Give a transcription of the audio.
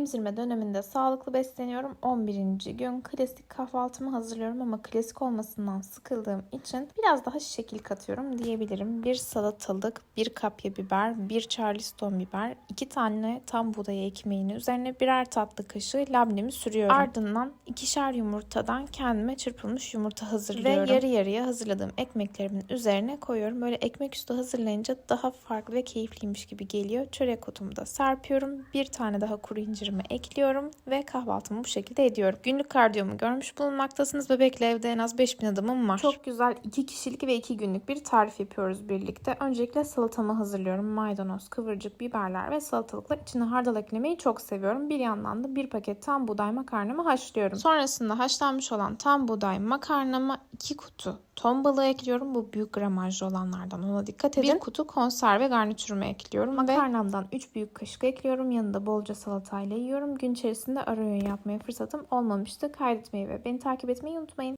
Emzirme döneminde sağlıklı besleniyorum. 11. gün klasik kahvaltımı hazırlıyorum ama klasik olmasından sıkıldığım için biraz daha şekil katıyorum diyebilirim. Bir salatalık, bir kapya biber, bir charleston biber, iki tane tam buğday ekmeğini üzerine birer tatlı kaşığı labnemi sürüyorum. Ardından ikişer yumurtadan kendime çırpılmış yumurta hazırlıyorum. Ve yarı yarıya hazırladığım ekmeklerimin üzerine koyuyorum. Böyle ekmek üstü hazırlayınca daha farklı ve keyifliymiş gibi geliyor. Çörek otumu da serpiyorum. Bir tane daha kuru incirimi ekliyorum ve kahvaltımı bu şekilde ediyorum. Günlük kardiyomu görmüş bulunmaktasınız. Bebekle evde en az 5000 adımım var. Çok güzel 2 kişilik ve 2 günlük bir tarif yapıyoruz birlikte. Öncelikle salatamı hazırlıyorum. Maydanoz, kıvırcık, biberler ve salatalıklar. İçine hardal eklemeyi çok seviyorum. Bir yandan da bir paket tam buğday makarnamı haşlıyorum. Sonrasında haşlanmış olan tam buğday makarnama 2 kutu ton balığı ekliyorum. Bu büyük gramajlı olanlardan ona dikkat edin. Bir kutu konserve garnitürümü ekliyorum. Makarnamdan 3 büyük kaşık ekliyorum. Yanında bolca salatayla yiyorum. Gün içerisinde ara öğün yapmaya fırsatım olmamıştı. Kaydetmeyi ve beni takip etmeyi unutmayın.